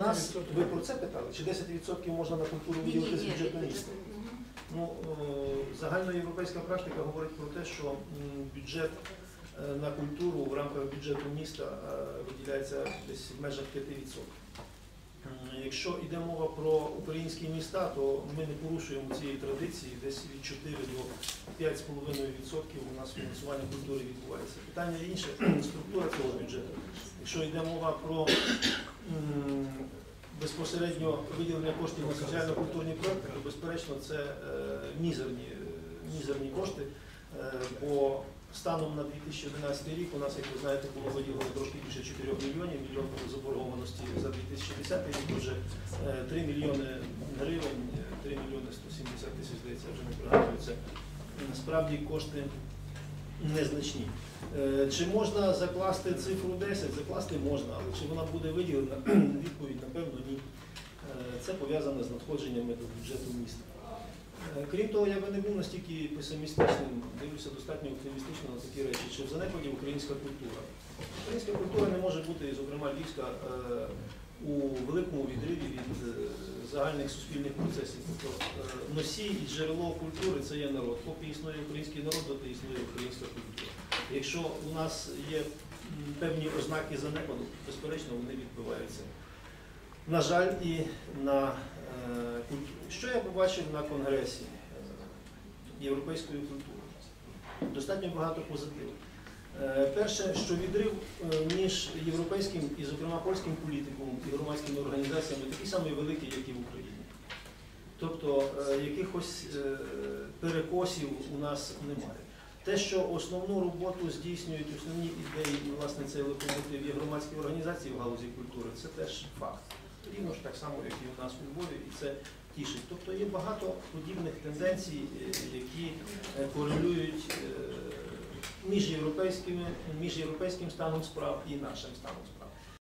Нас ви про це питали? Чи 10% можна на культуру виділити з бюджету міста? Ну, е, загальноєвропейська практика говорить про те, що бюджет е, на культуру в рамках бюджету міста е, виділяється десь в межах 5%. Якщо йде мова про українські міста, то ми не порушуємо цієї традиції, десь від 4 до 5,5% у нас фінансування культури відбувається. Питання інше структура цього бюджету. Якщо йде мова про безпосередньо виділення коштів на соціально-культурні проекти, то безперечно це е, мізерні, е, мізерні кошти, е, бо станом на 2011 рік у нас, як ви знаєте, було виділено трошки більше 4 мільйонів, мільйон заборгованості за 2010 рік, вже 3 мільйони гривень, е, 3 мільйони 170 тисяч, здається, вже не пригадую, це насправді кошти незначні. Е, Чи можна закласти цифру 10? Закласти можна, але чи вона буде виділена? Відповідь, напевно, ні. Е, Це пов'язано з надходженнями до бюджету міста. Е, Крім того, я би не був настільки песимістичним, дивлюся достатньо оптимістично на такі речі, чи в занепаді українська культура. Українська культура не може бути, зокрема, львівська, у великому відриві від загальних суспільних процесів. Тобто носій і джерело культури це є народ. Поки існує український народ, доти існує українська. Якщо у нас є певні ознаки занепаду, безперечно, вони відбуваються. На жаль, і на е, культуру. Що я побачив на конгресі е, європейської культури? Достатньо багато позитиву. Е, Перше, що відрив між європейським і, зокрема, польським політиком і громадськими організаціями такий самий великий, як і в Україні. Тобто якихось перекосів у нас немає. Те, що основну роботу здійснюють основні ідеї, і власне цей локомотив є громадські організації в галузі культури, це теж факт. Рівно ж так само, як і у нас у Львові, і це тішить. Тобто є багато подібних тенденцій, е, які е, корелюють е, між європейським станом справ і нашим станом справ.